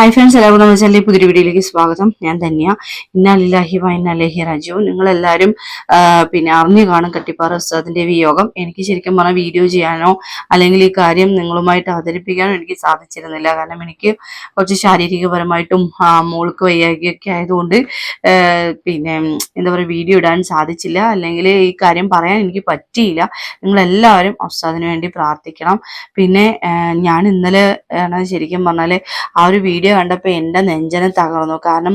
Hi friends എല്ലാവർക്കും നമ്മുടെ ചാനലിൽ പുതിയൊരു വീഡിയോയിലേക്ക് സ്വാഗതം. ഞാൻ ധന്യ. ഇന്നാലില്ലാഹി വൈനാലേഹി റജു നിങ്ങളെല്ലാവരും ആ, പിന്നെ അറിഞ്ഞു കാണും കട്ടിപ്പാറ ഉസ്താദിന്റെ വിയോഗം. എനിക്ക് ശരിക്കും പറഞ്ഞാൽ വീഡിയോ ചെയ്യാനോ അല്ലെങ്കിൽ ഈ കാര്യം നിങ്ങളുമായിട്ട് അവതരിപ്പിക്കാനോ എനിക്ക് സാധിച്ചിരുന്നില്ല. കാരണം എനിക്ക് കുറച്ച് ശാരീരികപരമായിട്ടും മോൾക്ക് വയ്യാകിയൊക്കെ ആയതുകൊണ്ട് പിന്നെ എന്താ പറയുക വീഡിയോ ഇടാൻ സാധിച്ചില്ല. അല്ലെങ്കിൽ ഈ കാര്യം പറയാൻ എനിക്ക് പറ്റിയില്ല. നിങ്ങളെല്ലാവരും ഉസ്താദിന് വേണ്ടി പ്രാർത്ഥിക്കണം. പിന്നെ ഞാൻ ഇന്നലെ ശരിക്കും പറഞ്ഞാൽ ആ ഒരു വീഡിയോ കണ്ടപ്പോൾ എന്റെ നെഞ്ചനെ തകർന്നു. കാരണം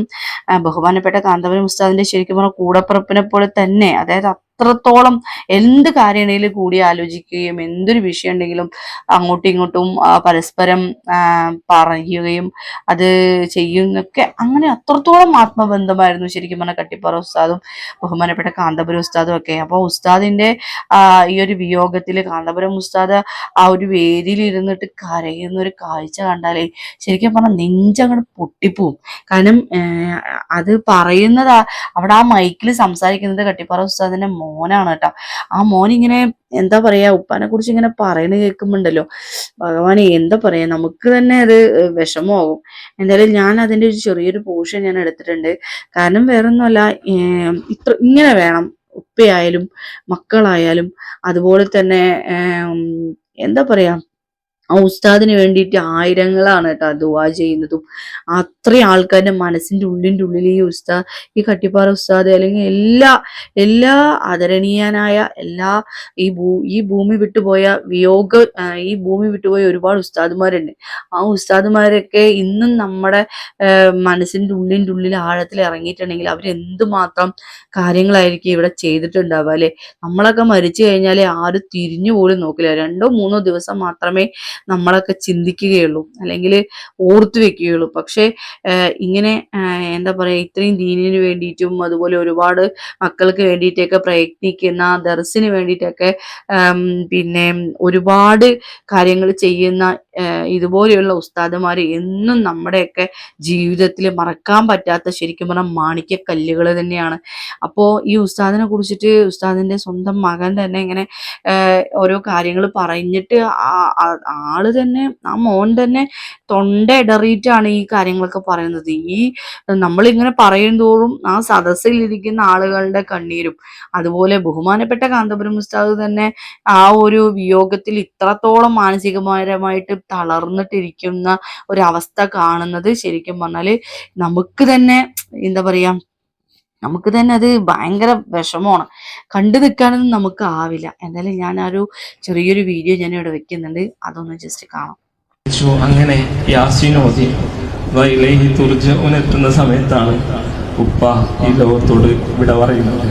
ബഹുമാനപ്പെട്ട കാന്തപുരം ഉസ്താദിന്റെ ശരിക്കും പറഞ്ഞാൽ കൂടപ്പുറപ്പിനെ പോലെ തന്നെ. അതായത് അത്രത്തോളം എന്ത് കാര്യമാണെങ്കിലും കൂടി ആലോചിക്കുകയും എന്തൊരു വിഷയം ഉണ്ടെങ്കിലും അങ്ങോട്ടും ഇങ്ങോട്ടും പരസ്പരം പറയുകയും അത് ചെയ്യുന്നൊക്കെ അങ്ങനെ അത്രത്തോളം ആത്മബന്ധമായിരുന്നു ശരിക്കും പറഞ്ഞാൽ കട്ടിപ്പാറ ഉസ്താദും ബഹുമാനപ്പെട്ട കാന്തപുരം ഉസ്താദും ഒക്കെ. അപ്പോൾ ഉസ്താദിന്റെ ഈ ഒരു വിയോഗത്തിൽ കാന്തപുരം ഉസ്താദ് ആ ഒരു വേദിയിൽ ഇരുന്നിട്ട് കരയുന്ന ഒരു കാഴ്ച കണ്ടാലേ ശരിക്കും പറഞ്ഞാൽ നെഞ്ചങ്ങോട്ട് പൊട്ടിപ്പോവും. കാരണം അത് പറയുന്നത് അവിടെ ആ മൈക്കിൽ സംസാരിക്കുന്നത് കട്ടിപ്പാറ ഉസ്താദിന്റെ മോനാണ് കേട്ടോ. ആ മോൻ ഇങ്ങനെ എന്താ പറയാ ഉപ്പാനെ കുറിച്ച് ഇങ്ങനെ പറയണ കേൾക്കുമ്പോണ്ടല്ലോ. ഭഗവാനെ എന്താ പറയാ നമുക്ക് തന്നെ അത് വിഷമമാകും എന്തായാലും ഞാൻ അതിന്റെ ഒരു ചെറിയൊരു പോർഷൻ ഞാൻ എടുത്തിട്ടുണ്ട്. കാരണം വേറൊന്നുമല്ല ഇത്ര ഇങ്ങനെ വേണം. ഉപ്പയായാലും മക്കളായാലും അതുപോലെ തന്നെ എന്താ പറയാ ആ ഉസ്താദിന് വേണ്ടിയിട്ട് ആയിരങ്ങളാണ് കേട്ടോ ദുവാ ചെയ്യുന്നതും. അത്രയും ആൾക്കാരുടെ മനസ്സിന്റെ ഉള്ളിന്റെ ഉള്ളിൽ ഈ ഉസ്താദ് ഈ കട്ടിപ്പാറ ഉസ്താദ് അല്ലെങ്കിൽ എല്ലാ എല്ലാ ആദരണീയനായ എല്ലാ ഈ ഭൂ ഈ ഭൂമി വിട്ടുപോയ വിയോഗ ഈ ഭൂമി വിട്ടുപോയ ഒരുപാട് ഉസ്താദുമാരുണ്ട്. ആ ഉസ്താദുമാരൊക്കെ ഇന്നും നമ്മുടെ മനസ്സിന്റെ ഉള്ളിന്റെ ഉള്ളിൽ ആഴത്തിൽ ഇറങ്ങിയിട്ടുണ്ടെങ്കിൽ അവർ എന്തുമാത്രം കാര്യങ്ങളായിരിക്കും ഇവിടെ ചെയ്തിട്ടുണ്ടാവുക അല്ലെ? നമ്മളൊക്കെ മരിച്ചു കഴിഞ്ഞാൽ ആരും തിരിഞ്ഞു പോലും നോക്കില്ല. രണ്ടോ മൂന്നോ ദിവസം മാത്രമേ നമ്മളൊക്കെ ചിന്തിക്കുകയുള്ളൂ അല്ലെങ്കിൽ ഓർത്തു വെക്കുകയുള്ളൂ. പക്ഷേ ഇങ്ങനെ എന്താ പറയുക ഇത്രയും ദീനിന് വേണ്ടിയിട്ടും അതുപോലെ ഒരുപാട് മക്കൾക്ക് വേണ്ടിയിട്ടൊക്കെ പ്രയത്നിക്കുന്ന ദർസിന് വേണ്ടിയിട്ടൊക്കെ പിന്നെ ഒരുപാട് കാര്യങ്ങൾ ചെയ്യുന്ന ഇതുപോലെയുള്ള ഉസ്താദുമാർ എന്നും നമ്മുടെയൊക്കെ ജീവിതത്തിൽ മറക്കാൻ പറ്റാത്ത ശരിക്കും പറഞ്ഞാൽ മാണിക്യക്കല്ലുകൾ തന്നെയാണ്. അപ്പോൾ ഈ ഉസ്താദിനെ കുറിച്ചിട്ട് ഉസ്താദിന്റെ സ്വന്തം മകൻ തന്നെ ഇങ്ങനെ ഓരോ കാര്യങ്ങൾ പറഞ്ഞിട്ട് ആൾ തന്നെ ആ മോൻ തന്നെ തൊണ്ട ഇടറിയിട്ടാണ് ഈ കാര്യങ്ങളൊക്കെ പറയുന്നത്. ഈ നമ്മളിങ്ങനെ പറയും തോറും ആ സദസ്സിലിരിക്കുന്ന ആളുകളുടെ കണ്ണീരും അതുപോലെ ബഹുമാനപ്പെട്ട കാന്തപുരം ഉസ്താദ് തന്നെ ആ ഒരു വിയോഗത്തിൽ ഇത്രത്തോളം മാനസികപരമായിട്ട് തളർന്നിട്ടിരിക്കുന്ന ഒരവസ്ഥ കാണുന്നത് ശരിക്കും പറഞ്ഞാൽ നമുക്ക് തന്നെ എന്താ പറയാ നമുക്ക് തന്നെ അത് ഭയങ്കര വിഷമമാണ്. കണ്ടു നിൽക്കാനൊന്നും നമുക്ക് ആവില്ല. എന്തായാലും ഞാൻ ആ ഒരു ചെറിയൊരു വീഡിയോ ഞാൻ ഇവിടെ വെക്കുന്നുണ്ട്. അതൊന്ന് ജസ്റ്റ് കാണാം. അങ്ങനെ എത്തുന്ന സമയത്താണ് ഉപ്പ ഈ ലോകത്തോട് വിട പറയുന്നത്.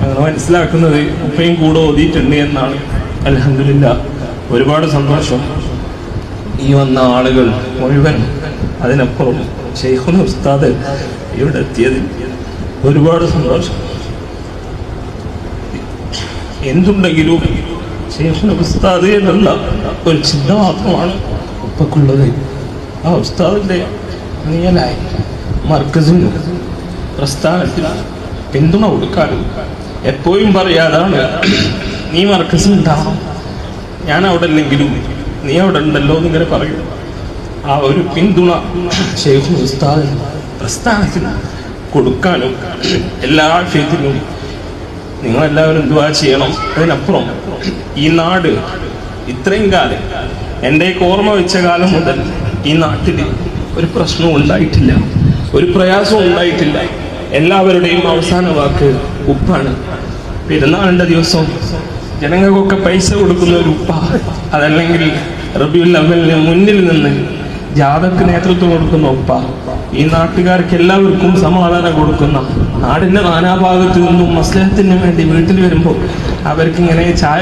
അങ്ങനെ മനസ്സിലാക്കുന്നത് ഉപ്പയും കൂടെ ഓതിയിട്ടുണ്ട് എന്നാണ്. അലഹമില്ല ഒരുപാട് സന്തോഷം. ഈ വന്ന ആളുകൾ മുഴുവൻ അതിനപ്പുറം ചെയ്യുന്ന ഉസ്താദ് ഇവിടെ എത്തിയതിൽ ഒരുപാട് സന്തോഷം. എന്തുണ്ടെങ്കിലും ശേഷം ഉസ്താദ് എന്നുള്ള ഒരു ചിന്ത മാത്രമാണ് ഉപ്പക്കുള്ളത്. ആ ഉസ്താദിന്റെ നീയലായി മർക്കസിനും പ്രസ്ഥാനത്തിന് പിന്തുണ കൊടുക്കാനും എപ്പോഴും പറയാതാണ് നീ മർക്കസിൽ ഉണ്ടാവണം ഞാൻ അവിടെ ഇല്ലെങ്കിലും നീ അവിടെ ഉണ്ടല്ലോ എന്നിങ്ങനെ പറയും. ആ ഒരു പിന്തുണ ഉസ്താദിന് പ്രസ്ഥാനത്തിന് കൊടുക്കാനും എല്ലാ വിഷയത്തിനും നിങ്ങളെല്ലാവരും എന്തുവാ ചെയ്യണം. അതിനപ്പുറം ഈ നാട് ഇത്രയും കാലം എന്റെ ഓർമ്മ വെച്ച കാലം മുതൽ ഈ നാട്ടിൽ ഒരു പ്രശ്നവും ഉണ്ടായിട്ടില്ല. ഒരു പ്രയാസവും ഉണ്ടായിട്ടില്ല. എല്ലാവരുടെയും അവസാന വാക്ക് ഉപ്പാണ്. പെരുന്നാളിന്റെ ദിവസം ജനങ്ങൾക്കൊക്കെ പൈസ കൊടുക്കുന്ന ഒരു ഉപ്പ. അതല്ലെങ്കിൽ റബിയുൽ അവലിന് മുന്നിൽ നിന്ന് ജാഥക്ക് നേതൃത്വം കൊടുക്കുന്ന ഉപ്പ. ഈ നാട്ടുകാർക്ക് എല്ലാവർക്കും സമാധാനം കൊടുക്കുന്ന നാടിന്റെ നാനാഭാഗത്ത് നിന്നും മസ്ലഹത്തിന് വേണ്ടി വീട്ടിൽ വരുമ്പോൾ അവർക്ക് ഇങ്ങനെ ചായ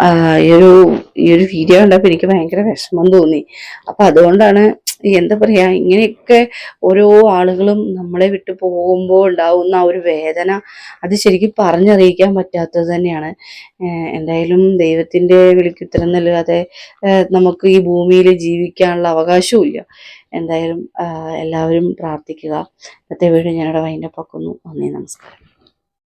ആ, ഈ ഒരു ഈ ഒരു വീഡിയോ കണ്ടപ്പോൾ എനിക്ക് ഭയങ്കര വിഷമം തോന്നി. അപ്പൊ അതുകൊണ്ടാണ് എന്താ പറയാ ഇങ്ങനെയൊക്കെ ഓരോ ആളുകളും നമ്മളെ വിട്ടു പോകുമ്പോൾ ഉണ്ടാവുന്ന ആ ഒരു വേദന അത് ശരിക്കും പറഞ്ഞറിയിക്കാൻ പറ്റാത്തത് തന്നെയാണ്. എന്തായാലും ദൈവത്തിന്റെ വിളിക്കുത്തരം നൽകാതെ നമുക്ക് ഈ ഭൂമിയിൽ ജീവിക്കാനുള്ള അവകാശവും ഇല്ല. എന്തായാലും എല്ലാവരും പ്രാർത്ഥിക്കുക. ഇന്നത്തെ വീട് ഞാനിവിടെ വൈൻഡപ്പ് ആക്കുന്നു. നന്ദി നമസ്കാരം.